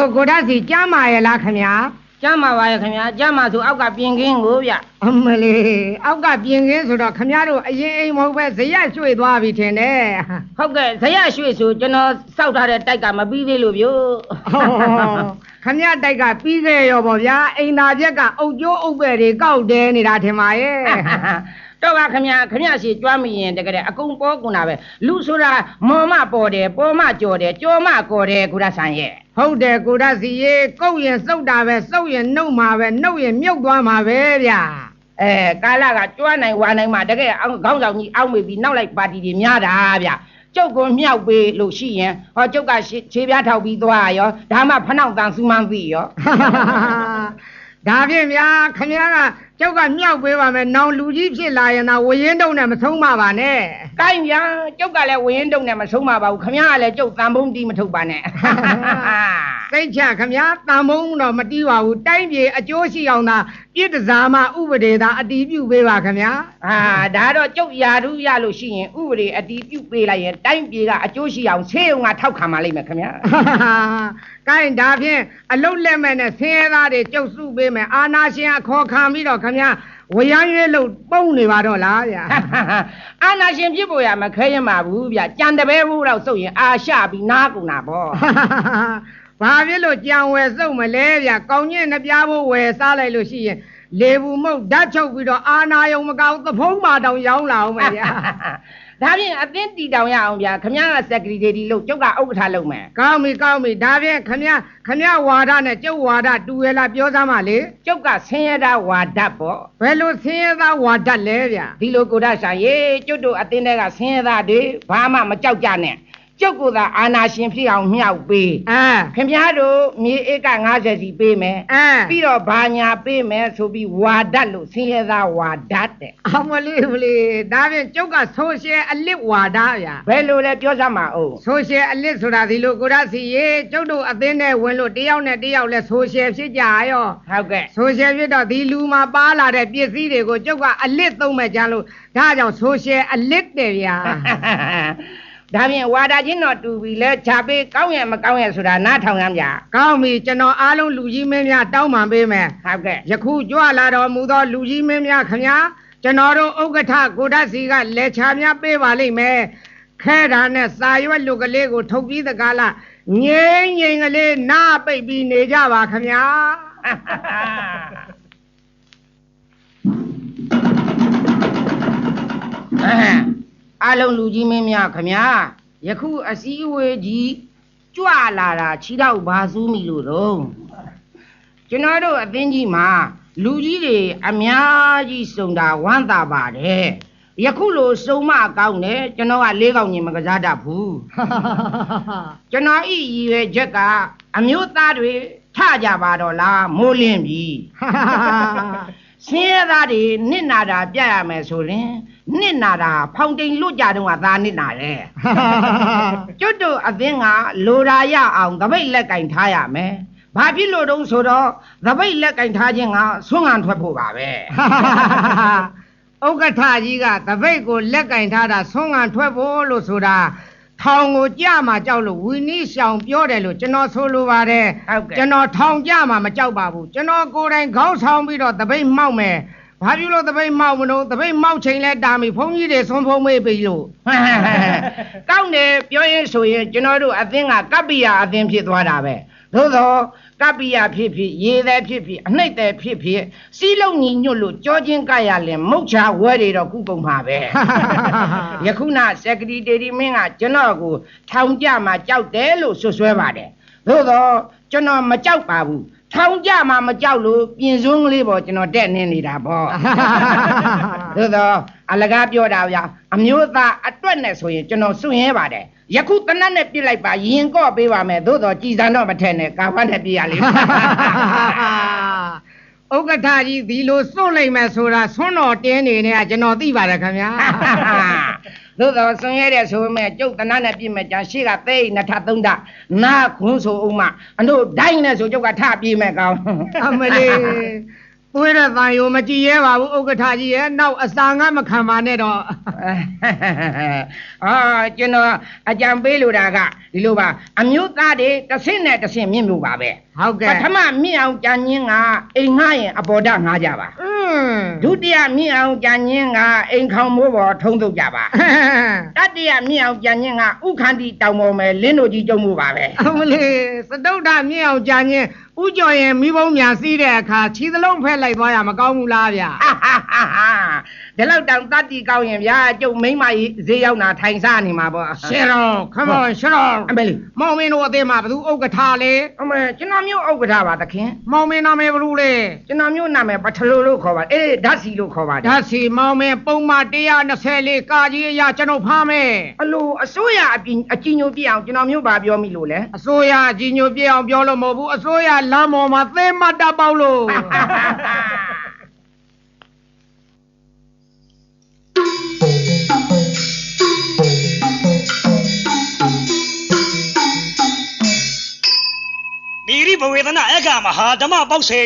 တို့ကိုဓာတ်စီကြားမာရဲ့လားခင်ဗျာကျမ်းမာပါရဲ့ခင်ဗျာကျမ်းမာဆိုအောက်ကပြင်ခင်းကိုဗျအမလေးအောက်ကပြင်ခင်းဆိုတော့ခင်ဗျားတို့အရင်အိမ်မဟုတ်ပဲဇရက်ရွှေ့သွားပြီထင်တယ်ဟုတ်ကဲ့ဇရရွှေဆိုကျွန်တော်စောက်ထားတဲ့တိုက်ကမပြီးသေးလို့ဗျို့ဟောခင်ဗျားတိုက်ကပြီးခဲ့ရောပေါ့ဗျာအိမ်သာချက်ကအုတ်ကျိုးအုတ်ပဲတွေကောက်တဲနေတာထင်ပါရဲ့တော့ပါခင်ဗျာခင်ဗျာရှိကြွားမရင်တကယ်အကုန်ပေါ်ကုန်တာပဲလူဆိုတာမော်မပေါ်တယ်ပေါ်မကြော်တယ်ကြော်မကော်တယ်ကုရဆန်ရဲ့ ဟုတ်တယ်ကိုဓာတ်စီရေကုတ်ရင်စုတ်တာပဲစုတ်ရင်နှုတ်မှာပဲနှုတ်ရင်မြုပ်သွားမှာပဲဗျာအဲကာလကကြွားနိုင်ဝါနိုင်မှာတကယ်အောင်းခေါင်းဆောင်ကြီးအောက်မေပြီးနောက်လိုက်ပါတီတွေများတာဗျကျုပ်ကမြောက်ပေးလို့ရှိရင်ဟောကျုပ်ကရှေခြေပြားထောက်ပြီးသွားရောဒါမှဖနှောက်တန်စူးမှန်းပြီရောဒါဖြင့်ဗျာခင်ဗျားက ကျောက်ကမြောက်ပေးပါမယ်နောင်လူကြီးဖြစ်လာရင်တော့ဝရင်တုံနဲ့မဆုံးပါပါနဲ့ကိုင်းဗျာကျုပ်ကလည်းဝင်းတုံနဲ့မဆုံးပါပါဘူးခမရကလည်းကျုပ်တန်ဖုံးတီးမထုတ်ပါနဲ့စိတ်ချခင်ဗျာတန်မုံတော့မတီးပါဘူးတိုင်းပြည်အကျိုးရှိအောင်သာပြစ်ဒဇာမဥပဒေသာအတီးပြုပေးပါခင်ဗျာအာဒါတော့ကျုပ်ယာဓုရလို့ရှိရင်ဥပဒေအတီးပြုတ်ပေးလိုက်ရင်တိုင်းပြည်ကအကျိုးရှိအောင်ဆေးရုံကထောက်ခံပါလိမ့်မယ်ခင်ဗျာကိုင်းဒါဖြင့်အလုတ်လက်မဲ့နဲ့ဆင်းရဲသားတွေကြုတ်စုပေးမယ်အာနာရှင်အခေါ်ခံပြီးတော့ခင်ဗျာဝရမ်းရွေးလို့ပုံနေပါတော့လားဗျာအာနာရှင်ဖြစ်ပေါ်ရမခဲရင်ပါဘူးဗျကြံတပဲဘူးတော့စုပ်ရင်အာရှပြီးနားကုန်တာပေါ့ဘာဖြစ်လို့ကြံဝယ်စုပ်မလဲဗျကောင်းညင်နှပြားဖို့ဝယ်စားလိုက်လို့ရှိရင်လေဘူးမုတ်ဓာတ်ချုပ်ပြီးတော့အာနာယုံမကောင်းသဖုံးမာတောင်ရောင်းလာအောင်မယ်ဗျာ ဒါဖြင့်အသင်းတီတောင်ရအောင်ဗျာခမရကစက်ကရီတီလို့ကျုပ်ကဥက္ကဋ္ဌလုပ်မယ်ကောင်းပြီကောင်းပြီဒါဖြင့်ခမရခမရဝါဒနဲ့ကျုပ်ဝါဒတူရလားပြောစမ်းပါလေကျုပ်ကဆင်းရဲတာဝါဒပေါ့ဘယ်လိုဆင်းရဲသားဝါဒလဲဗျာဒီလိုကိုရဆိုင်ရေကျုပ်တို့အသင်းတွေကဆင်းရဲသားတွေဘာမှမကြောက်ကြနဲ့ ကျုပ်ကသာအာနာရှင်ဖြစ်အောင်မြောက်ပေးအဲခင်ဗျားတို့မြေဧက90စီပေးမယ်အဲပြီးတော့ဘာညာပေးမယ်ဆိုပြီးဝါဒလို့ဆင်းရဲသားဝါဒတဲ့အမလေးမလေးဒါဖြင့်ကျုပ်ကဆိုရှယ်အလစ်ဝါဒဗျာဘယ်လိုလဲပြောစမ်းပါဦးဆိုရှယ်အလစ်ဆိုတာဒီလိုကိုရစီရေကျုပ်တို့အသင်းနဲ့ဝင်လို့တယောက်နဲ့တယောက်လဲဆိုရှယ်ဖြစ်ကြရောဟုတ်ကဲ့ဆိုရှယ်ဖြစ်တော့ဒီလူမှာပါလာတဲ့ပစ္စည်းတွေကိုကျုပ်ကအလစ်သုံးမဲ့ကြလို့ဒါကြောင့်ဆိုရှယ်အလစ်တယ်ဗျာ ဒါဖြင့်ဝါဒချင်းတော့တူပြီလဲခြာပေးကောင်းရဲ့မကောင်းရဲ့ဆိုတာနားထောင်ရမ်းကြကောင်းပြီကျွန်တော်အားလုံးလူကြီးမင်းများတောင်းပန်ပေးမယ်ဟုတ်ကဲ့ယခုကြွလာတော်မူသောလူကြီးမင်းများခင်ဗျာကျွန်တော်တို့ဥက္ကဋ္ဌကိုဓာတ်စီကလက်ချများပေးပါလိမ့်မယ်ခဲတာနဲ့စာရွက်လူကလေးကိုထုတ်ပြီးတကားလားငိမ့်ငိမ့်ကလေးနားပိတ်ပြီးနေကြပါခင်ဗျာအား လုံးလူကြီးမင်းများခမညာယခုအစည်းအဝေးကြီးကြွလာတာခြိတော့ဘာစူးမိလို့တော့ကျွန်တော်တို့အသင်းကြီးမှာလူကြီးတွေအများကြီးစုံတာဝမ်းသာပါတယ်ယခုလိုစုံမကောင်းတယ်ကျွန်တော်ကလေးကောင်းကြီးမကစားတတ်ဘူးကျွန်တော်ဤရည်ရွယ်ချက်ကအမျိုးသားတွေထကြပါတော့လားမိုးလင်းပြီဆင်းရဲသားတွေနစ်နာတာပြရမယ်ဆိုရင် နစ်နာတာဖောင်တိန်လွတ်ကြတော့ကသာနစ်နာတယ်ကျွတ်တို့အသင်းကလိုရာရအောင်သပိတ်လက်ကင်ထားရမယ်။ဘာဖြစ်လို့တုံးဆိုတော့သပိတ်လက်ကင်ထားခြင်းကဆွမ်းငံထွက်ဖို့ပါပဲဥက္ကဋ္ဌကြီးကတပိတ်ကိုလက်ကင်ထားတာဆွမ်းငံထွက်ဖို့လို့ဆိုတာထောင်ကိုကြမှာကြောက်လို့ဝီနီးရှောင်ပြောတယ်လို့ကျွန်တော်ဆိုလိုပါတယ်။ဟုတ်ကဲ့ကျွန်တော်ထောင်ကြမှာမကြောက်ပါဘူးကျွန်တော်ကိုယ်တိုင်ခေါင်းဆောင်ပြီးတော့တပိတ်မှောက်မယ် ဘာဖြစ်လို့တပိတ်မှောက်မလို့တပိတ်မှောက်ချိန်လဲတာမီဘုန်းကြီးတွေဆုံးဖုံးမေးပြီလို့။ကောင်းတယ်ပြောရင်ဆိုရင်ကျွန်တော်တို့အသင်းကကပ္ပိယအသင်းဖြစ်သွားတာပဲ။သို့သောကပ္ပိယဖြစ်ဖြစ်ရေသည်ဖြစ်ဖြစ်အနှိမ့်သည်ဖြစ်ဖြစ်စီးလုံးညီညွတ်လို့ကြောချင်းကရလင်မုတ်ချဝဲတွေတော့ကုကုန်ပါပဲ။ယခုနစက်ကရီတေရီမင်းကကျွန်တော်ကိုထောင်ကြမှာကြောက်တယ်လို့ဆွဆွဲပါတယ်သို့တော့ကျွန်တော်မကြောက်ပါဘူး ထောင်ကြမှာမကြောက်လို့ပြင်စွန်းကလေးပေါ်ကျွန်တော်တက်နေနေတာပေါ့သို့တော့အလကားပြောတာဗျာအမျိုးသားအတွက်နဲ့ဆိုရင်ကျွန်တော်စွန့်ရဲပါတယ်ယခုတနတ်နဲ့ပြစ်လိုက်ပါရင်ကော့ပေးပါမယ်သို့တော့ကြည်စံတော့မထက်နဲ့ကာဖတ်နဲ့ပြစ်ရလိမ့်မယ်ဥက္ကဋ္ဌကြီးဒီလိုစွန့်လိုက်မယ်ဆိုတာဆွန့်တော်တင်းနေနေကကျွန်တော်သိပါတယ်ခင်ဗျာ သို့တော့ဆွန်ရဲတဲ့ဆိုပေမဲ့ကျုပ်တနတ်နဲ့ပြစ်မဲ့ကြရှေ့ကသိနှစ်ထသုံးထနာခွန်းဆိုအောင်မအတို့ဒိုင်းနဲ့ဆိုကျုပ်ကထပြေးမဲ့ကောင်းအမလေး သွေးတဲ့တန်ယိုမကြည်ရဲပါဘူးဥက္ကဋ္ဌကြီးရဲ့နောက်အစာငတ်မခံပါနဲ့တော့အာကျွန်တော်အကြံပေးလိုတာကဒီလိုပါအမျိုးသားတွေတစ်ဆင့်နဲ့တစ်ဆင့်မြင့်လို့ပါပဲဟုတ်ပကဲ့ထမမြင့်အောင်ကြံညင်းကအိမ်ငှားရင်အပေါ်ဓာတ်ငှားကြပါอืมဒုတိယမြင့်အောင်ကြံညင်းကအိမ်ခေါင်မိုးပေါ်ထုံးထုတ်ကြပါတတိယမြင့်အောင်ကြံညင်းကဥခန္တီတောင်ပေါ်မယ်လင်းတို့ကြီးကျုံမှုပါပဲအမလေးစတုဒ္ဓမြင့်အောင်ကြာညင်း ဥကြော်ရင်မိဘုံများစီးတဲ့အခါခြေသလုံးဖက်လိုက်သွားရမကောင်းဘူးလားဗျာဟာဟာဟာဟာဒီလောက်တောင်တတ်တီကောင်းရင်ဗျာကျုပ်မိမ့်မကြီးဈေးရောက်တာထိုင်စားနေမှာပေါ့ရှင်းတော့ come on ရှင်းတော့အမေလေးမောင်မင်းတို့အသေးမှာဘသူဥက္ကဋ္ဌလေအမေကျွန်တော်မျိုးဥက္ကဋ္ဌပါသခင်မောင်မင်းနာမည်ဘလူလေကျွန်တော်မျိုးနာမည်ပထလိုလို့ခေါ်ပါအေးဓာတ်စီလို့ခေါ်ပါတယ်ဓာတ်စီမောင်မင်းပုံမှန်124ကာကြီးအရာကျွန်တော်ဖားမယ်အလိုအစိုးရအပြင်အကြီးညိုပြအောင်ကျွန်တော်မျိုးပါပြောမိလို့လဲအစိုးရကြီးညိုပြအောင်ပြောလို့မဟုတ်ဘူးအစိုးရလမ်းပေါ်မှာသဲမတ်တပ်ပေါက်လို့မိရိဘဝေဒနာအကမဟာဓမ္မပေါက်စေ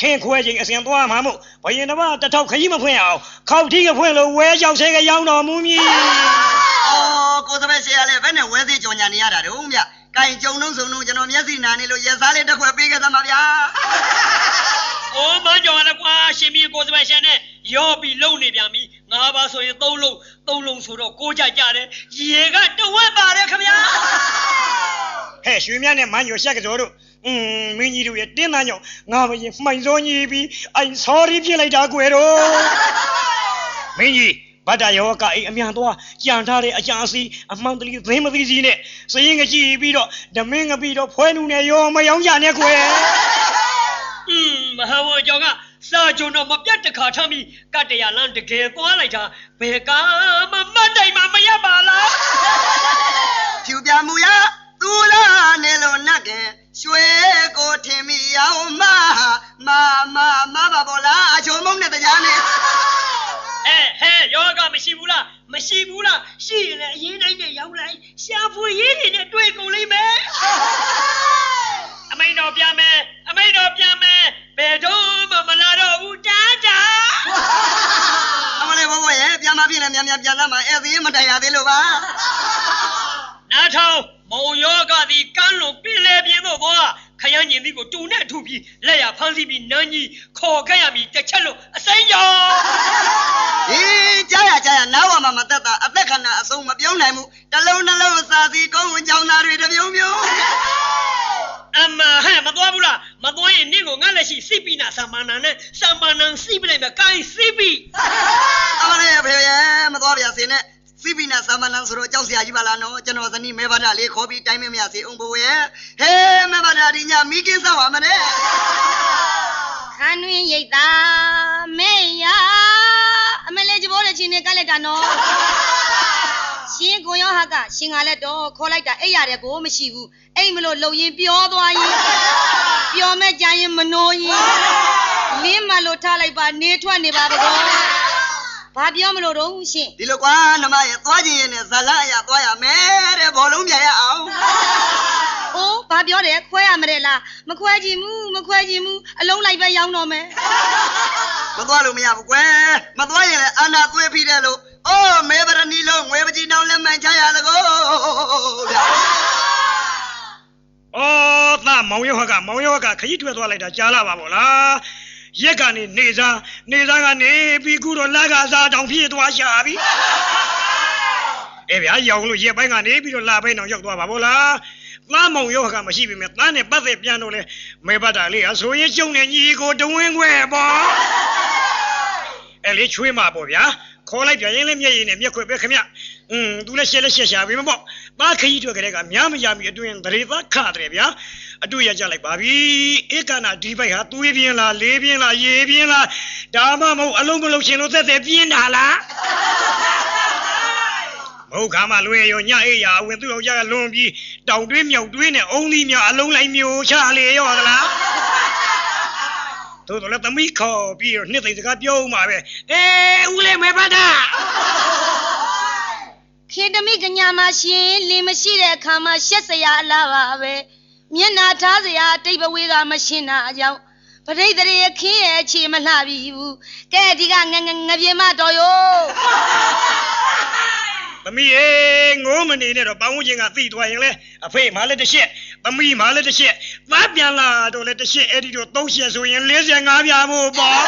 ထင်ခွဲခြင်းအစဉ်သွားမှာမို့ဘယင်တမတထောက်ခကြီးမဖွင့်အောင်ခောက်ထီးကဖွင့်လို့ဝဲရောက်စေကရောက်တော်မူမည်အော်ကိုသဘက်ရှေ့ရလဲဘယ်နဲ့ဝဲသေးကြော်ညာနေရတာတုံးဗျ။ ကင်ကြုံလုံးစုံလုံးကျွန်တော်မျက်စိနာနေလို့ရက်စားလေးတစ်ခွက်ပေးခဲ့သမှာဗျာ။အိုးမကြော်ရလဲကွာရှင်မီကိုစပယ်ရှင်နဲ့ရောပြီးလုံနေပြန်ပြီ။ငါးပါးဆိုရင်သုံးလုံးသုံးလုံးဆိုတော့ကိုကြကြတယ်။ရေကတဝက်ပါတယ်ခင်ဗျာဟဲ့ရွှေမြတ်နဲ့မန်းညိုရှက်ကစောတို့อืมမင်းကြီးတို့ရဲ့တင်းသားကြောင့်ငါဘယင်မှိုင်စောညီပြီးအိုင် sorry ပြစ်လိုက်တာကွယ်တော့မင်းကြီး ဗတ္တယောကအိမ်အမြန်သွားကြံထားတဲ့အကြံစီအမှန်တလီသင်းမသိစီနဲ့စရင်ကကြည့်ပြီးတော့ဓမင်းကပြီးတော့ဖွဲနူနဲ့ရောမယောင်းကြနဲ့ကွယ်။อืมမဟာဝေကျော်ကစာကြုံတော့မပြတ်တခါထမ်းပြီးကတ္တရာလန်းတကယ်သွားလိုက်တာဘယ်ကမှမတ်တိုင်မှမရပါလား။ဖြူပြမူရသူလာနေလို့နတ်ကင်ရွှေကိုထင်မိအောင်မမမမပါဘောလားအချုံမုံနဲ့တရားနဲ့။ ဟဲ့ဟဲ့ယောဂမရှိဘူးလားမရှိဘူးလားရှိရင်လည်းအရင်တိုင်းနဲ့ရောက်လိုက်ရှာဖွေရေးတွေနဲ့တွေ့ကုန်လိမ့်မယ်။အမိန်တော်ပြန်မယ်အမိန်တော်ပြန်မယ်ဘယ်တော့မှမလာတော့ဘူးတားတာအမလေးဘောဘောရဲ့ပြန်မပြင်းနဲ့မြန်မြန်ပြန်လာမှာအဲ့ဒီမတိုင်ရသေးလို့ပါ နားထောင်မုံယောဂသည်ကန်းလုံးပင်လေပြင်းတို့ဘောခရမ်းညင်သည်ကိုတူနဲ့ထုပြီးလက်ရဖမ်းဆီးပြီးနန်းကြီးခေါ်ခဲ့ရမည်တစ်ချက်လို့အစိမ်းကြောင် ဒီကြားရကြားရနားဝမှာမသက်တာအသက်ခဏအဆုံးမပြောင်းနိုင်ဘူးတလုံးနှလုံးစာစီကုန်းဝင်ကြောင်သားတွေတစ်ပြုံပြုံ အမဟဲ့မသွားဘူးလားမသွားရင်နင့်ကိုငါလက်ရှိစိပိနာသမာနာနဲ့သမာနံစိပလိုက်မယ်ကိုင်းစိပိ အမလေးဖေရဲ့မသွားပြစေနဲ့စီပီနာသာမဏန်ဆိုတော့ကြောက်စရာကြီးပါလားနော်ကျွန်တော်ဇနီးမဲဘာဒလေး ခေါ်ပြီးတိုင်းမမရစေအောင်ဘဝရဲ့ဟဲမဲဘာဒဒီညမိကင်းစားပါမနဲ့ခန်းတွင်ရိတ်တာမေရအမလေးကြဘောတဲ့ချင်းနဲ့ကလိုက်တာနော်ရှင်ကိုရောဟာကရှင်ကလည်းတော့ခေါ်လိုက်တာအဲ့ရတယ်ကိုမရှိဘူးအဲ့မလို့လုံရင်ပြောသွားရင်ပြောမဲ့ကြရင်မနိုးရင်လင်းမလို့ထားလိုက်ပါနေထွက်နေပါကော ဘာပြောမလို့တော့ရှင်ဒီလိုကွာနမရဲ့သွားခြင်းရဲ့နဲ့ဇလအရာသွားရမယ်တဲ့ဘောလုံးပြရအောင်။အိုးဘာပြောတယ်ခွဲရမတဲ့လားမခွဲကြည့်ဘူးမခွဲကြည့်ဘူးအလုံးလိုက်ပဲရောင်းတော့မယ်မသွားလို့မရဘူးကွယ်မသွားရင်လည်းအာနာသွေးဖိတယ်လို့အိုးမဲဗရဏီလုံးငွေပကြီးတောင်းလက်မှန်ချရသကိုဗျာ။အော်သားမောင်ရောဟကမောင်ရောဟကခကြီးထွက်သွားလိုက်တာကြားလာပါဗောလား။ ရက်ကနေနေစားနေစားကနေပြီးခုတော့လက်ကစားတောင်ပြေးသွားရှာပြီ။အေးဗျာရောင်လို့ရက်ပိုင်းကနေပြီးတော့လာပိုင်းတော့ရောက်သွားပါဗောလား။သားမောင်ရောဟကမရှိပြီမဲ့သားနဲ့ပတ်သက်ပြန်တော့လဲမေဘတာလေးအဆိုရင်ကျုံနေညီကိုတဝင်းခွဲပေါ့။အဲ့လေချွေးမှာပေါ့ဗျာ။ခေါ်လိုက်ပြန်ရင်လည်းမျက်ရည်နဲ့မျက်ခွေပဲခင်ဗျ။ อืมသူလည်းရှက်လည်းရှက်ရှာပြီမပေါ့။သားခကြီးထွက်ကလေးကများမရမီအတွင်တရေသားခတယ်ဗျာ။အတွေ့ရကြလိုက်ပါပြီ။ဧကနာဒီဘိုက်ဟာသွေးပြင်းလားလေးပြင်းလားရေပြင်းလားဒါမှမဟုတ်အလုံးမလုံးရှင်လို့သက်သက်ပြင်းတာလား။မဟုတ်ခါမှလွေရောညအေးရအဝင်သူ့ယောက်ျားကလွန်ပြီးတောင်တွင်းမြောက်တွင်းနဲ့အုံသီးများအလုံးလိုက်မျိုးချလေရောသလား။သို့တော်လည်းသမီးခေါ်ပြီးတော့နှစ်သိမ့်စကားပြောဦးမှာပဲ။အေးဦးလေးမေပတ်တာ ခေတမိကညာမှာရှင်လင်မရှိတဲ့အခါမှာရှက်စရာအလားပါပဲမျက်နာထားစရာအတိတ်ဘဝေကမရှင်းတာအကြောင်းပရိသေရခင်းရဲ့အခြေမလှပြီဘူးကဲဒီကငငငပြေမတော်ယောသမီးရေငိုးမနေနဲ့တော့ပေါင်းဝန်းကျင်ကသိသွားရင်လေအဖေမှလည်းတစ်ရှက်သမီးမှလည်းတစ်ရှက်သားပြန်လာတော့လည်းတစ်ရှက်အဲ့ဒီတော့သုံးရှက်ဆိုရင်45ပြားဖို့ပေါ့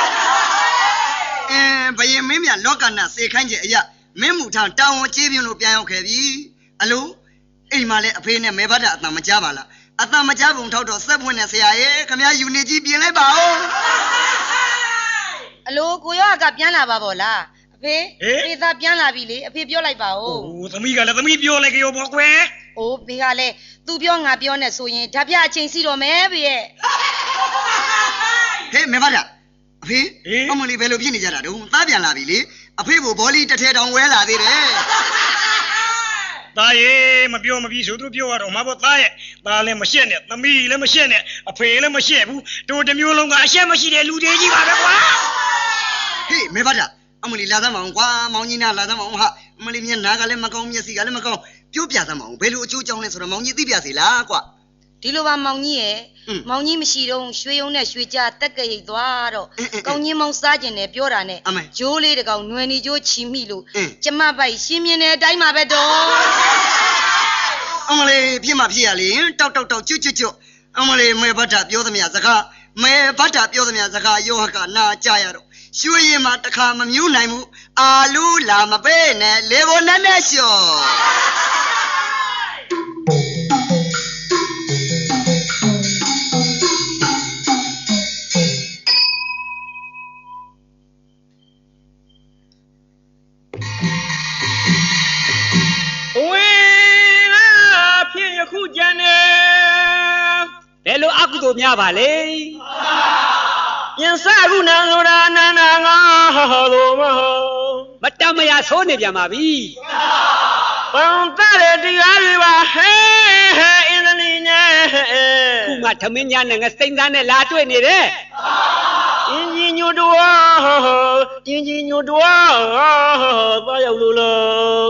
အင်းဘယင်မင်းမြလောကနာစေခိုင်းခြင်းအရာ မင်းမူထံတောင်းဝန်ကြေးပြင်းလို့ပြန်ရောက်ခဲ့ပြီအလိုအိမ်မှာလည်းအဖေနဲ့မဲဘတ်တာအတန်မကြပါလားအတန်မကြပုံထောက်တော့စက်ပွင့်နဲ့ဆရာရဲ့ခမရယူနေကြီးပြင်လိုက်ပါဦးအလိုကိုရောကပြန်လာပါဗောလားအဖေဖေသားပြန်လာပြီလေအဖေပြောလိုက်ပါဟိုဦးသမီးကလည်းသမီးပြောလိုက်ကြောပေါ့ကွယ်အိုးဖေကလည်းသူပြောငါပြောနဲ့ဆိုရင်ဓာပြအချိန်စီတော့မယ်ဖေရဲ့ဟေးမဲဘတ်တာ အဖေအမလီဘယ်လိုဖြစ်နေကြတာတုံးသားပြန်လာပြီလေအဖေကိုဘောလီတစ်ထဲတောင်ဝဲလာသေးတယ်သားရေမပြောမပြီးဆိုသူပြောရတော့မှာပေါ့သားရဲ့သားလည်းမရှက်နဲ့သမီးလည်းမရှက်နဲ့အဖေလည်းမရှက်ဘူးတို့တစ်မျိုးလုံးကအရှက်မရှိတဲ့လူတွေကြီးပါပဲကွာဟေးမဲဘတ်တာအမလီလာသမောင်ကွာမောင်ကြီးနာလာသမောင်ဟာအမလီမျက်နာကလည်းမကောင်းမျက်စိကလည်းမကောင်းပြောပြသမောင်ဘယ်လိုအကျိုးကြောင့်လဲဆိုတော့မောင်ကြီးသိပြစီလားကွာ ဒီလိုပါမောင်ကြီးရဲ့อืมမောင်ကြီးမရှိတော့ရွှေယုံနဲ့ရွှေကြတက်ကရိတ်သွားတော့အင်းအင်းကောင်းကြီးမောင်စားကျင်တယ်ပြောတာနဲ့အမေဂျိုးလေးတကောင်နွယ်နေဂျိုးချီမိလို့အင်းကျမပိုက်ရှင်းမြင်တဲ့အတိုင်းပါပဲတော့အမလေးဖြစ်မှဖြစ်ရလေတောက်တောက်တောက်ကျွတ်ကျွတ်ကျွတ်အမလေးမဲဘတ်တာပြောသမျှစကားမဲဘတ်တာပြောသမျှစကားယောဟကနာကြရတော့ရွှေရင်မှာတစ်ခါမမြူးနိုင်ဘူးအာလူလာမပေးနဲ့လေကိုနဲ့နဲ့လျှော် ဘယ်လိုအကုသိုလ်များပါလဲပြင်စကုဏံဆိုတာအနန္တငါဟောလို့မဟုတ်မတမရဆိုးနေပြန်ပါပြီပံတဲ့တရားတွေပါဟဲဟဲအင်းသလီနဲ့ခုမှသမင်းညာနဲ့ငစိမ့်သားနဲ့လာတွေ့နေတယ်အင်းကြီးညိုတော်အင်းကြီးညိုတော်သွားရောက်လို့လား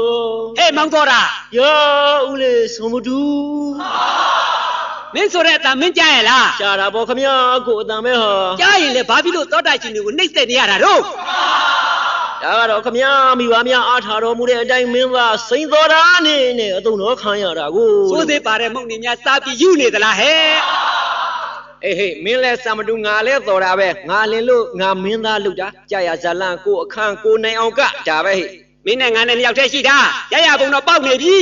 ဟဲ့မောင်တော်တာယောဦးလေးစုံမတူ မင်းဆိုတဲ့အတန်မင်းကြားရလားကြားတာပေါ့ခမရကိုအတန်ပဲဟောကြားရင်လေဘာဖြစ်လို့သောတာရှင်တွေကိုနှိမ့်ဆက်နေရတာတော့ဒါကတော့ခမရမိဘများအားထားတော်မူတဲ့အတိုင်းမင်းသားစိန်တော်တာအနေနဲ့အတုံတော်ခံရတာကိုစိုးသေးပါတဲ့မုန်နေများစားပြီးယူနေသလားဟဲ့အေးဟေးမင်းလဲစံမတူငါလဲတော်တာပဲငါလင်းလို့ငါမင်းသားလုပ်တာကြာရဇလန်ကိုအခန့်ကိုနိုင်အောင်ကဒါပဲဟေးမင်းနဲ့ငါနဲ့နှစ်ယောက်တည်းရှိတာရရပုံတော့ပေါက်နေပြီ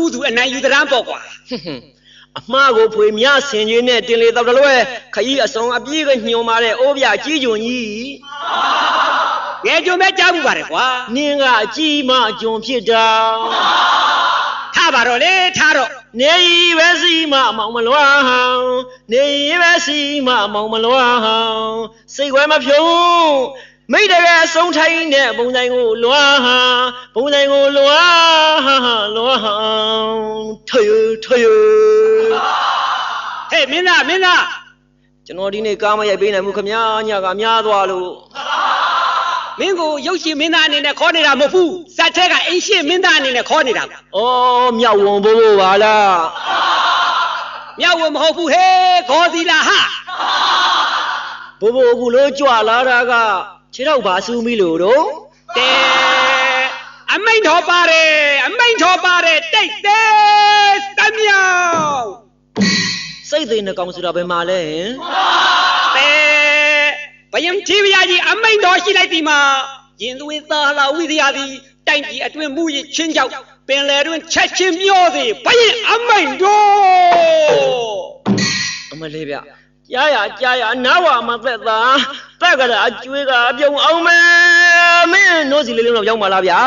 ဥသူအနိုင်ယူသရမ်းပေါ့ကွာဟွန်းဟွန်း အမှားကိုဖွေမြဆင်ကြီးနဲ့တင်လေတော့တလွဲခကြီးအစုံအပြေးကညှို့မာတဲ့အိုးပြကြီးဂျွန်ကြီးငယ်ကြုံပဲကြားမှုပါတယ်ကွာနင်းကအကြီးမအဂျွန်ဖြစ်တာထားပါတော့လေထားတော့နေရီပဲစီမအမောင်မလွားဟောင်းနေရီပဲစီမအမောင်မလွားဟောင်းစိတ်ွယ်မဖြုံးမိတ်တကယ်ဆုံးထိုင်းတဲ့ဘုံတိုင်းကိုလွားဟာဘုံတိုင်းကိုလွားဟာလွားဟောင်းထွေထွေ ဟဲ့မင်းသားမင်းသားကျွန်တော်ဒီနေ့ကားမရိုက်ပေးနိုင်ဘူးခမညာညကများသွားလို့မင်းကိုရုပ်ရှင်မင်းသားအနေနဲ့ခေါ်နေတာမဟုတ်ဘူးစက်ထက်ကအိမ်ရှင်မင်းသားအနေနဲ့ခေါ်နေတာကွာဩမြောက်ဝန်ဘိုးဘိုးပါလားမြောက်ဝမဟုတ်ဘူးဟဲ့ခေါ်စီလာဟာဘိုးဘိုးအခုလို့ကြွလာတာကခြေတော့ပါစူးမိလို့တော့တဲအမိန်တော်ပါတယ်အမိန်တော်ပါတယ်တိတ်သေးတမြောက် စိတ်သေးနှကောင်ဆိုတာဘယ်မှာလဲဟင်တဲဘယံချီဗျာကြီးအမိန်တော်ရှိလိုက်ဒီမှာရင်သွေးသားလာဝိသရာသည်တိုင်ကြီးအတွင်မှုရချင်းကြောက်ပင်လေတွင်ချက်ချင်းမျောသည်ဘယံအမိန်တော်အမလေးဗျကြားရကြားရနားဝမသက်သာတက်ကြတာအကျွေးကအပြုံအောင်မဲမင်းနိုးစီလေးလုံးတော့ရောက်ပါလားဗျာ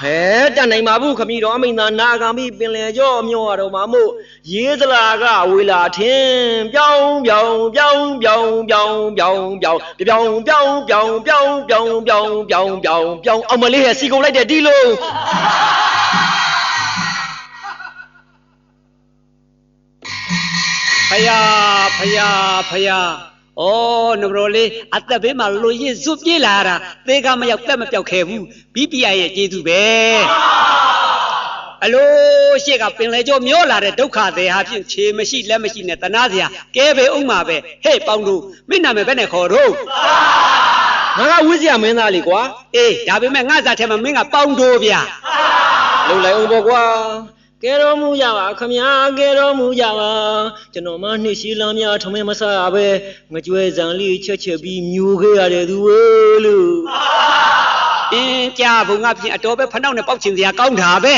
ဟဲတတ်နိုင်ပါဘူးခမီးတော်အမိန်သာနာခံပြီးပင်လယ်ကြောမျောရတော့မှာမို့ရေးသလာကဝေလာထင်းပြောင်းပြောင်းပြောင်းပြောင်းပြောင်းပြောင်းပြောင်းပြောင်းပြောင်းပြောင်းပြောင်းပြောင်းပြောင်းပြောင်းပြောင်းပြောင်းအောင်မလေးဟဲ့စီကုန်လိုက်တဲ့ဒီလုံးဖယားဖယားဖယား ဩနဘရိုလေးအသက်ဘေးမှာလူရစ်ဇွတ်ပြေးလာတာသေကမရောက်တက်မပြောက်ခဲ့ဘူး BPI ရဲ့ကျေးဇူးပဲအလိုရှေ့ကပင်လေကျော်မျောလာတဲ့ဒုက္ခတွေဟာဖြင့်ခြေမရှိလက်မရှိနဲ့တနာစရာကဲပဲဥမှာပဲဟဲ့ပေါင်းတို့မင်းနာမည်ဘယ်နဲ့ခေါ်တော့ငါကဝိဇ္ဇာမင်းသားလေကွာအေးဒါပေမဲ့ငါစားထဲမှာမင်းကပေါင်းတို့ဗျာလုံလိုက်အောင်ပေါ့ကွာ ကဲတော်မူရပါခမညာကဲတော်မူရပါကျွန်တော်မနှစ်ရှိလမ်းများထမင်းမဆရပဲငကြွယ်စံလေးချက်ချက်ပြီးမြူခဲ့ရတဲ့သူဝေးလို့အင်းကြာဘုံကဖြင့်အတော်ပဲဖနှောက်နဲ့ပေါက်ချင်စရာကောင်းတာပဲ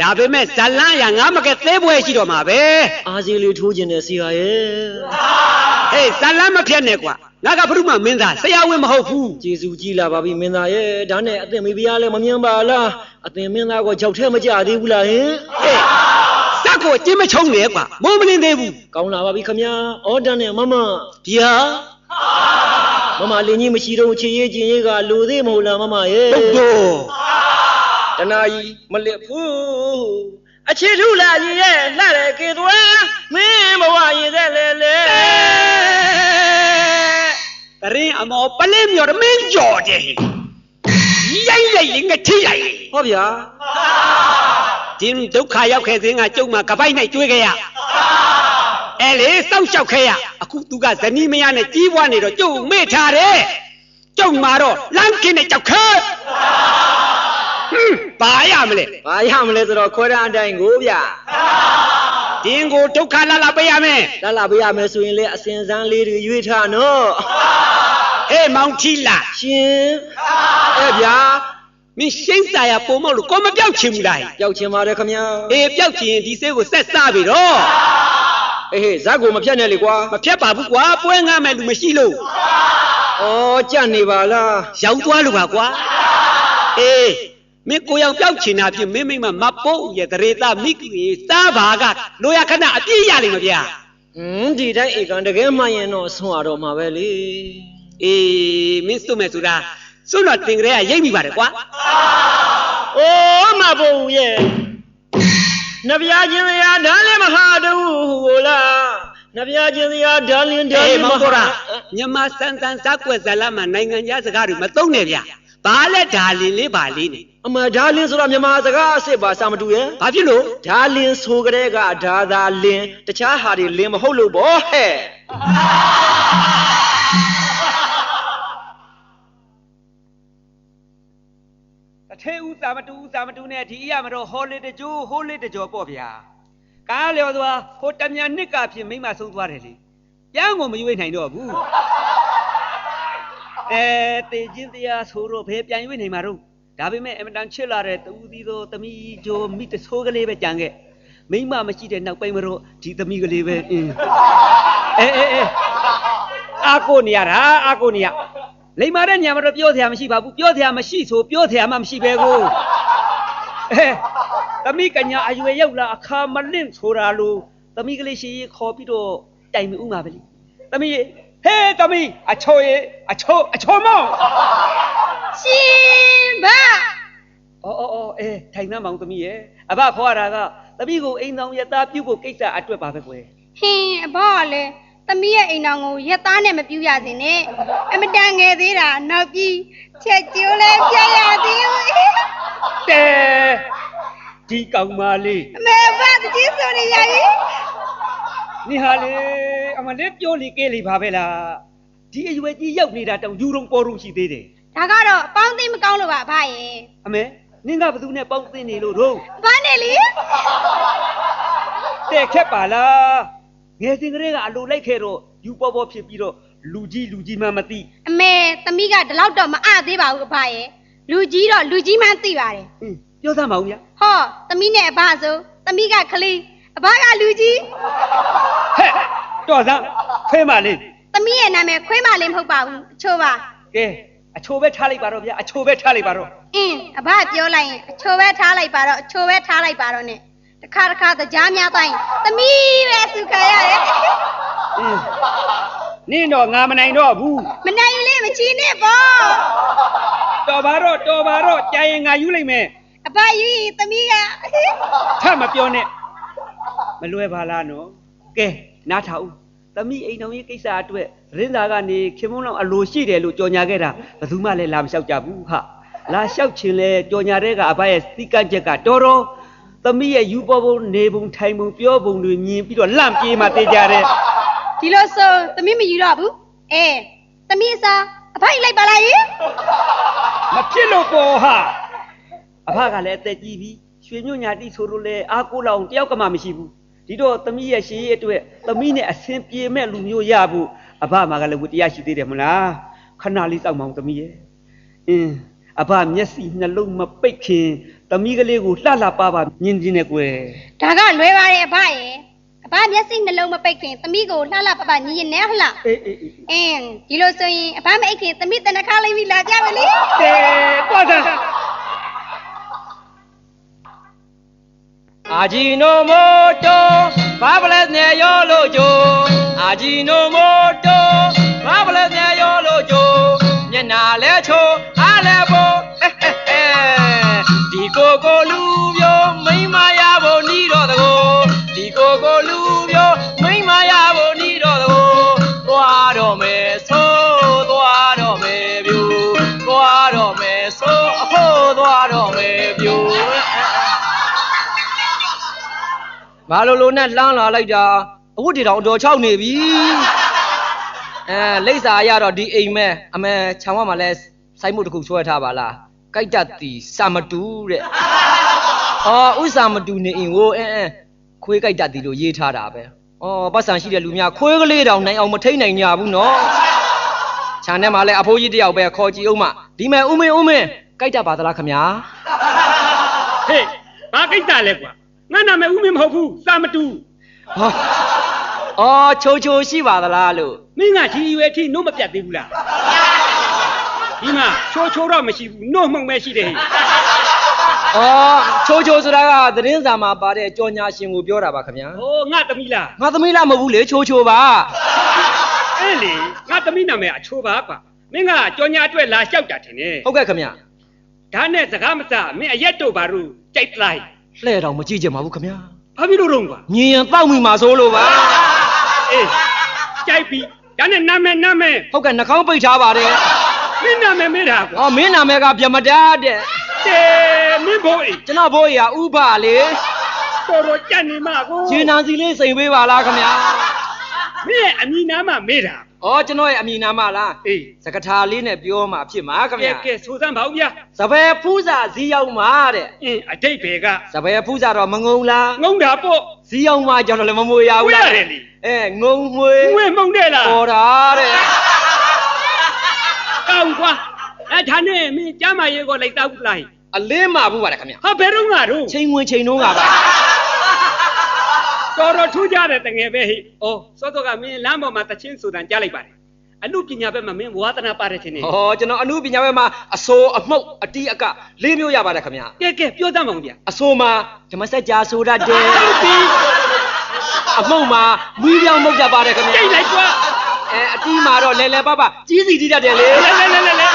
ဒါပေမဲ့ဇလန်းရငါမကဲသေးပွဲရှိတော့မှာပဲအားစီလေးထိုးခြင်းနဲ့စီဟာရဲ့ ဟေးဇလန်းမဖြတ်နဲ့ကွာငါကဘုရုမမင်းသားဆရာဝန်မဟုတ်ဘူးကျေစုကြည်လာပါပြီမင်းသားရဲ့ဒါနဲ့အသင်မိဖုရားလည်းမမြင်ပါလားအသင်မင်းသားကိုကြောက်ထဲမကြသေးဘူးလားဟင်ဟေးစက်ကိုအကျင်းမချုံနဲ့ကွာမိုးမလင်းသေးဘူးကောင်းလာပါပြီခမညာအော်ဒန်နဲ့မမဗျာမမလင်းကြီးမရှိတော့ချေရေးချင်းရေးကလူသေးမဟုတ်လားမမရဲ့ဟုတ်တော့တနာကြီးမလစ်ဘူး အခြေထုလာရင်ရဲ့လှတဲ့ကေသွားမင်းဘဝရင်တဲ့လေလေတရင်အမောပလင်းမြော်တမင်းကြော်တယ်ရိုက်လိုက်ရင်ငထိလိုက်ဟောဗျာဒီဒုက္ခရောက်ခဲ့စဉ်ကကျုံမှာကပိုက်၌ကျွေးခဲ့ရအဲလေစောက်လျှောက်ခဲ့ရအခုသူကဇနီးမယားနဲ့ကြီးပွားနေတော့ကျုံမေ့ထားတယ်ကျုံမှာတော့လမ်းခင်းနဲ့ကြောက်ခဲဟွန်း ဘာရမလဲဘာရမလဲဆိုတော့ခွဲရန်အတိုင်းကိုဗျာဒင်းကိုဒုက္ခလာလာပေးရမယ်လာလာပေးရမယ်ဆိုရင်လေအစင်စမ်းလေးတွေရွေးထားနော်ဟေးမောင်ထီလာရှင်အဲ့ဗျာမင်းရှိမ့်စာရပုံမောက်လို့ကိုမပြောက်ချင်ဘူးလားပျောက်ချင်ပါတယ်ခမညာအေးပြောက်ချင်ရင်ဒီဆေးကိုဆက်စားပြီတော့အေးဟေးဇက်ကိုမဖြတ်နဲ့လေကွာမဖြတ်ပါဘူးကွာပွဲငားမယ်လူမရှိလို့ဩကြက်နေပါလားရောက်သွားလို့ပါကွာအေး မင်းကိုရောက်ပြောက်ချင်တာဖြင့်မင်းမိမမပုတ်ရဲ့တရေသားမိကူရေစားပါကလိုရခဏအပြည့်ရလိမ့်မယ်ဗျာဟင်းဒီတိုင်းဧကန်တကယ်မှန်ရင်တော့ဆွရတော့မှာပဲလေအေးမင်းစွတ်မယ်ဆိုတာစွတ်တော့တင်ကြဲကရိတ်မိပါတယ်ကွာ။အိုးမဘုံရဲ့နဗျာချင်းစရာဒါလည်းမဟာတူဟိုလားနဗျာချင်းစရာဒါလင်းဒါအေးလင်းမောင်ဟာတော်ရာညမစန်စန်စကွက်ဇလာမှာနိုင်ငံခြားစကားတွေမသုံးနဲ့ဗျာ ဘာလဲဒါလင်လေးပါလေးနေအမဒါလင်းဆိုတာမြန်မာစကားအစ်စ်ပါစာမတူရဲ့ဘာဖြစ်လို့ဒါလင်းဆိုကြတဲ့ကဒါသာလင်းတခြားဟာတွေလင်းမဟုတ်လို့ဗောဟဲ့တထဲဦးစာမတူဦးစာမတူနဲ့ဒီအရမတော့ဟောလေးတကြိုးဟိုးလေးတကြောပေါ့ဗျာကားလျော်သွားဟိုတမြန်နှစ်ကဖြစ်မိမဆုံးသွားတယ်လေပြန်ကိုမရွေးနိုင်တော့ဘူး အဲတေချင်းတရားဆိုတော့ဘယ်ပြန်ရွေးနိုင်မှာတော့ဒါပေမဲ့အမတန်ချစ်လာတဲ့တူသီးသောသမီးဂျိုမိတဆိုးကလေးပဲကြံခဲ့မိမမရှိတဲ့နောက်ပိုင်းမှာတော့ဒီသမီးကလေးပဲအင်းအဲအဲအဲအာကိုနေရတာအာကိုနေရလိမ္မာတဲ့ညမှာတော့ပြောစရာမရှိပါဘူးပြောစရာမရှိဆိုပြောစရာမှမရှိပဲကိုအဲသမီးကညာအရွယ်ရောက်လာအခါမလင့်ဆိုတာလို့သမီးကလေးရှိရေးခေါ်ပြီးတော့တိုင်မိဥမှာပဲလေသမီးရေ ဟေးသမီးအချိုရေအချိုအချိုမောင်ရှင်ဘအော်အော်အော်အဲထိုင်နှမ်းမောင်သမီးရေအဘခေါ်ရတာကသမီးကိုအိမ်ဆောင်ရသားပြုတ်ဖို့ကိစ္စအတွက်ပါပဲကွယ်ဟင်းအဘောကလည်းသမီးရဲ့အိမ်တော်ကိုရက်သားနဲ့မပြူရစေနဲ့အမတန်ငယ်သေးတာနောက်ပြီးချက်ကျိုးလဲပြရသေးဘူးတဲဒီကောင်မလေးအမေဘတကြီးဆိုနေရပြီ နိဟာလေအမလေးပြောလေကဲလေပါပဲလားဒီအရွယ်ကြီးရောက်နေတာတောင်ယူတုံပေါ်တုံရှိသေးတယ်ဒါကတော့အပေါင်းသိမကောင်းလို့ပါအဖရဲ့အမေနင်းကဘသူနဲ့ပေါင်းသင်းနေလို့တော့ဘာနဲ့လေတဲ့ခက်ပါလားငယ်စဉ်ကလေးကအလိုလိုက်ခဲ့တော့ယူပေါ်ပေါ်ဖြစ်ပြီးတော့လူကြီးလူကြီးမှမသိအမေသမီးကဒီလောက်တော့မအသေးပါဘူးအဖရဲ့လူကြီးတော့လူကြီးမှန်းသိပါတယ်ဟင်းပြောသားမအောင်ဗျဟောသမီးနဲ့အဖဆိုသမီးကခလေး အဖကလူကြီးဟဲ့တော်သားခွဲမလေးသမီးရဲ့နာမည်ခွေးမလေးမဟုတ်ပါဘူးအချို့ပါကဲအချိုပဲထားလိုက်ပါတော့ဗျအချိုပဲထားလိုက်ပါတော့အင်းအဖပြောလိုက်ရင်အချိုပဲထားလိုက်ပါတော့အချိုပဲထားလိုက်ပါတော့ ਨੇ တခါတခါတကြားများတိုင်းသမီးပဲစုခါရတယ်အင်းနင်းတော့ငါမနိုင်တော့ဘူးမနိုင်ရင်လေးမချီနဲ့ပေါ့တော်ပါတော့တော်ပါတော့ကြာရင်ငါယူလိုက်မယ်အဖယူရင်သမီးကထမပြောနဲ့ မလွယ်ပါလားနော်ကဲနားထောင်သမီးအိမ်တော်ကြီးကိစ္စအတွက်ရင်းသားကနေခင်မုန်းလောက်အလိုရှိတယ်လို့ကြော်ညာခဲ့တာဘယ်သူမှလည်းလာမလျှောက်ကြဘူးဟာလာလျှောက်ချင်လဲကြော်ညာတဲ့ကအဘရဲ့စီကံချက်ကတော်တော်သမီးရဲ့ယူပေါ်ပုံနေပုံထိုင်ပုံပြောပုံတွေမြင်ပြီးတော့လန့်ပြေးမှတေးကြတယ်ဒီလိုဆိုသမီးမယူတော့ဘူးအဲသမီးအစားအဖိုက်လိုက်ပါလားယင်မဖြစ်လို့ပေါ်ဟာအဖကလည်းအသက်ကြီးပြီ ရွှေညွန့်ညာတိဆိုလို့လဲအားကိုးလောက်တယောက်ကမှမရှိဘူးဒီတော့သမီးရဲ့ရှေးရဲ့အတွက်သမီးနဲ့အဆင်ပြေမဲ့လူမျိုးရဖို့အဖမှာကလည်းဝတရားရှိသေးတယ်မလားခဏလေးစောင့်မအောင်သမီးရဲ့အင်းအဖမျက်စိနှလုံးမပိတ်ခင်သမီးကလေးကိုလှလှပပမြင်ခြင်းနဲ့ကွယ်ဒါကလွယ်ပါတယ်အဖရဲ့အဖမျက်စိနှလုံးမပိတ်ခင်သမီးကိုလှလှပပညီရင်နဲ့ဟလားအေးအေးအေးအင်းဒီလိုဆိုရင်အဖမအိတ်ခင်သမီးတနခါလိုက်ပြီးလာကြမယ်လေတဲကွာတာ အာဂျီနိုမိုတိုဘာဘလက်နဲ့ရောလို့ဂျိုအာဂျီနိုမိုတိုဘာဘလက်နဲ့ရောလို့ဂျိုမျက်နာလဲချို ဘာလို့လို့နဲ့လှမ်းလာလိုက်တာအခုဒီတော့အတော်ချောက်နေပြီအဲလိပ်စာရတော့ဒီအိမ်မဲအမဲခြံဝမှာလဲစိုက်မှုတစ်ခုဆွဲထားပါလားကြိုက်တတ်သည်စာမတူတဲ့အော်ဥစာမတူနေအင်ကိုအဲအဲခွေးကြိုက်တတ်သည်လို့ရေးထားတာပဲအော်ပတ်စံရှိတဲ့လူများခွေးကလေးတောင်နိုင်အောင်မထိန်နိုင်ကြဘူးနော်ခြံထဲမှာလဲအဖိုးကြီးတယောက်ပဲခေါ်ကြည့်အောင်မဒီမဲ့ဦးမင်းဦးမင်းကြိုက်တတ်ပါသလားခမညာဟေးဘာကိစ္စလဲကွာ ငါနာမည်ဦးမင်းမဟုတ်ဘူးစာမတူဟောအော်ချိုချိုရှိပါသလားလို့မင်းကဒီရွယ်အထိနှုတ်မပြတ်သေးဘူးလားဒီမှာချိုးချိုးတော့မရှိဘူးနှုတ်မှုန်ပဲရှိတယ်ဟေ့အော်ချိုချိုဆိုတာကသတင်းစာမှာပါတဲ့ကြော်ညာရှင်ကိုပြောတာပါခင်ဗျာဟိုငါသမီးလားငါသမီးလားမဟုတ်ဘူးလေချိုချိုပါအဲ့လေငါသမီးနာမည်အချိုးပါကွာမင်းကကြော်ညာအတွက်လာလျှောက်တာထင်တယ်ဟုတ်ကဲ့ခင်ဗျာဒါနဲ့စကားမစမင်းအရက်တို့ဘာလို့ကြိုက်လိုက် လှဲ့တော့မကြည့်ကြပါဘူးခင်ဗျာဘာဖြစ်လို့တော့ကွာမြင်ရင်တောက်မိမှာဆိုလို့ပါအေးကြိုက်ပြီဒါနဲ့နာမည်နာမည်ဟုတ်ကဲ့နှာခေါင်းပိတ်ထားပါတယ်မင်းနာမည်မေးတာကွာအော်မင်းနာမည်ကဗျမတာတဲ့တေမင်းဘိုးအေးကျွန်တော်ဘိုးကြီးကဥပလေတော်တော်ကြက်နေမှာကိုဂျင်းနာစီလေးစိန်ပေးပါလားခင်ဗျာမင်းရဲ့အမိနာမမေးတာ အော်ကျွန်တော်ရဲ့အမည်နာမလားအေးစကထာလေးနဲ့ပြောမှဖြစ်မှာခင်ကဲဗျာကဲဆိုစမ်းပါဦးဗျာစပယ်ဖူးစာဇီးရောက်မှာတဲ့အင်းအတိတ်ပဲကစပယ်ဖူးစာတော့မငုံလားငုံတာပေါ့ဇီးရောက်မှကျွန်တော်လည်းမမွေရဘူးလားဝေးရတယ်လေအဲငုံမွေငွေမှုန်တဲ့လားပေါ်တာတဲ့ကောင်းကွာအဲ့ဒါနဲ့မင်းကျမ်းမာရေးကိုလိုက်တောက်လိုက်အလင်းမှာဘူးပါတယ်ခင်ဗျဟာဘယ်တော့ငါတို့ချိန်ဝင်ချိန်နှုံးကပါ တော်တော်ထူးကြတယ်တငယ်ပဲဟိဩစောစောကမင်းလမ်းပေါ်မှာတချင်းဆိုတာကြားလိုက်ပါတယ်အမှုပညာဘက်မှာမင်းဝါသနာပါတယ်ချင်းနေဟောကျွန်တော်အမှုပညာဘက်မှာအစိုးအမှုတ်အတီးအကလေးမျိုးရပါတယ်ခင်ဗျကဲကဲပြောတတ်ပါဦးဗျာအစိုးမှာဓမ္မစကြာဆိုတတ်တယ်ဟုတ်ပြီအမှုတ်မှာမီးပြောင်းမှုတ်တတ်ပါတယ်ခင်ဗျကြိတ်လိုက်ကွာအဲအတီးမှာတော့လဲလဲပပကြီးစီတီးတတ်တယ်လေလဲလဲလဲလဲလဲ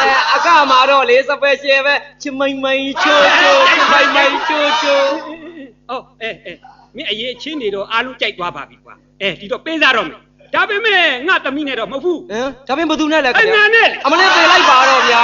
အဲအကမှာတော့လေစပယ်ရှယ်ပဲချင်မိန်မိန်ချိုးချိုးချင်မိန်မိန်ချိုးချိုးအော်အဲအဲ မင်းအရေးချင်းနေတော့အားလုံးကြိုက်သွားပါပြီကွာအဲဒီတော့ပေးစားတော့မယ်ဒါပေမဲ့ငါသမီးနဲ့တော့မဟုတ်ဘူးဟမ်ဒါပေမဲ့ဘသူနဲ့လဲခင်ဗျာအမနဲ့အမနဲ့ပြေလိုက်ပါတော့ဗျာ